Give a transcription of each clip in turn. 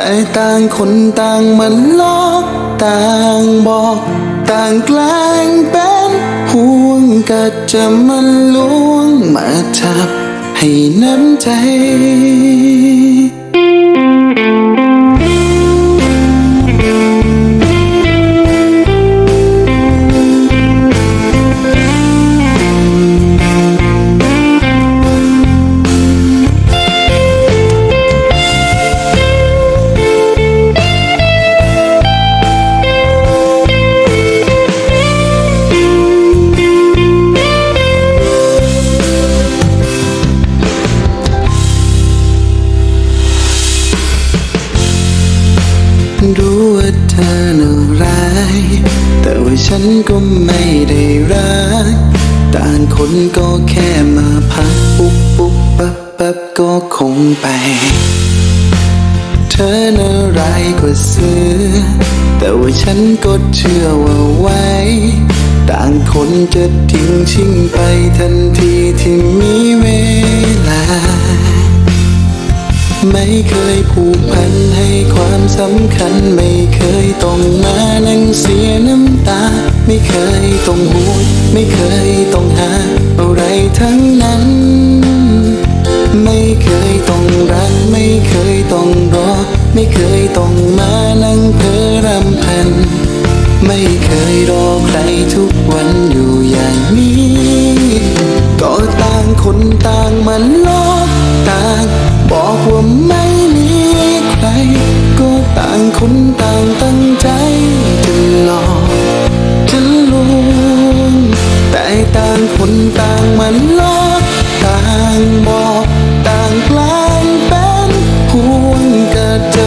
แต่ต่างคนต่างมันลอกต่างบอก ต่างแกล้งเป็นห่วงก็จะมันลวงมาจับให้น้ำใจ ธอน่าร้าย แต่ว่าฉันก็ไม่ได้รัก ต่างคนก็แค่มาพักปุ๊บปุ๊บปั๊บปั๊บก็คงไป เธอน่าร้ายกว่าเสือแต่ว่าฉันก็เชื่อว่าไว้ ต่างคนจะทิ้งชิงไปทันทีที่มีเวลา ไม่เคยผูกพันให้ความสำคัญ ไม่เคยต้องมานั่งเสียน้ำตา ไม่เคยต้องห่วงไม่เคยต้องหา อะไรทั้งนั้น ไม่เคยต้องรัก ไม่เคยต้องรอ ไม่เคยต้องมานั่งเพ้อรำพัน ไม่เคยรอใครทุกวันอยู่ คนต่างตั้งใจจะหลอกจะลวงแต่ต่างคนต่างมันลอกต่างบอกต่างแกล้งเป็นห่วงก็จะ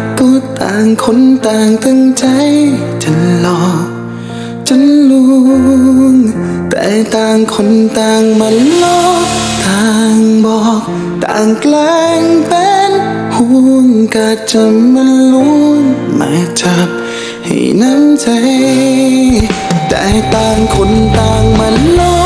ต่างคนต่างตั้งใจจะหลอกจะลวงแต่ต่างคนต่างมันลอกต่างบอก ต่างแกล้งเป็นห่วงก็จะมันลวงมาจับให้น้ำใจ แต่ต่างคนต่างมันลอก